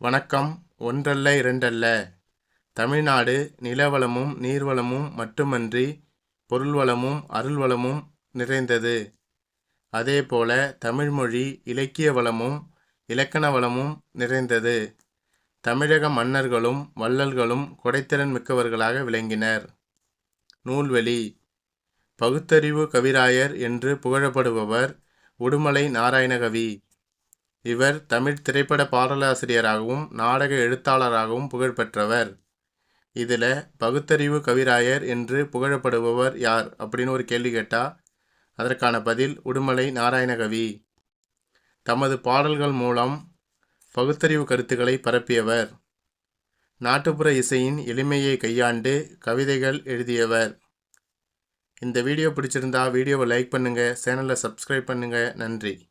வணக்கம். ஒன்றல்ல இரண்டல்ல. தமிழ்நாடு நிலவளமும் நீர்வளமும் மட்டுமன்றி பொருள்வளமும் அருள்வளமும் நிறைந்தது. அதேபோல தமிழ்மொழி இலக்கிய வளமும் இலக்கண வளமும் நிறைந்தது. தமிழக மன்னர்களும் வள்ளல்களும் கொடைத்திறன் மிக்கவர்களாக விளங்கினர். நூல்வெளி. பகுத்தறிவு கவிராயர் என்று புகழப்படுபவர் உடுமலை நாராயணகவி. இவர் தமிழ் திரைப்பட பாடலாசிரியராகவும் நாடக எழுத்தாளராகவும் புகழ்பெற்றவர் இதில் பகுத்தறிவு கவிராயர் என்று புகழப்படுபவர் யார் அப்படின்னு ஒரு கேள்வி கேட்டால் அதற்கான பதில் உடுமலை நாராயணகவி. தமது பாடல்கள் மூலம் பகுத்தறிவு கருத்துக்களை பரப்பியவர். நாட்டுப்புற இசையின் எளிமையை கையாண்டு கவிதைகள் எழுதியவர். இந்த வீடியோ பிடிச்சிருந்தா வீடியோவை லைக் பண்ணுங்கள் சேனலை சப்ஸ்கிரைப் பண்ணுங்கள் நன்றி.